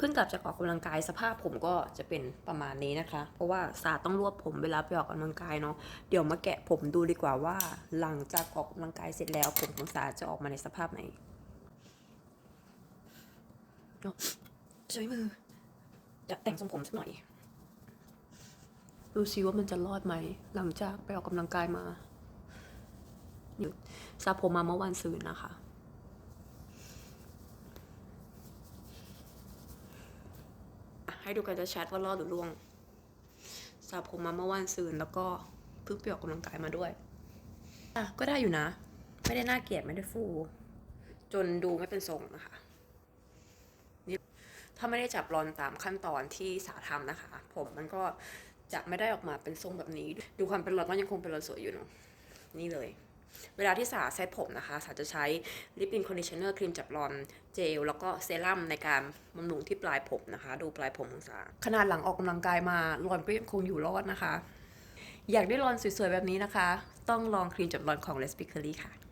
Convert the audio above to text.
เพิ่งกลับจากออกกำลังกายสภาพผมก็จะเป็นประมาณนี้นะคะ เพราะว่าสาต้องรวบผมเวลาไปออกกำลังกายเนาะเดี๋ยวมาแกะผมดูดีกว่าว่า หลังจากออกกำลังกายเสร็จแล้ว ผมของสาจะออกมาในสภาพไหนเนาะใช้มือจะแต่งทรงผมสักหน่อย ดูซิว่ามันจะรอดไหม หลังจากไปออกกำลังกายมาสระผมมาเมื่อวันซืนนะคะ อะ ให้ดูกันจะชัดว่ารอดหรือล่วงสระผมมาเมื่อวานซืนแล้วก็เพิ่งไปออกกำลังกายมาด้วย อะก็ได้อยู่นะ ไม่ได้น่าเกลียดไม่ได้ฟู จนดูไม่เป็นทรงนะคะนี่ถ้าไม่ได้จับรอนตามขั้นตอนที่สาทำนะคะ ผมมันก็จะไม่ได้ออกมาเป็นทรงแบบนี้ ดูความเป็นรอนก็ยังคงเป็นรอนสวยอยู่เนาะนี่เลย เวลาที่สาเซตผมนะคะ สาจะใช้ลิปบินคอนดิชเนอร์ครีมจับรอนเจล แล้วก็เซรั่มในการบำรุงที่ปลายผมนะคะ ดูปลายผมของสาขนาดหลังออกกำลังกายมารอนก็ยังคงอยู่รอดนะคะ อยากได้รอนสวยๆแบบนี้นะคะ ต้องลองครีมจับรอนของ l e s p i c e r y ค่ะ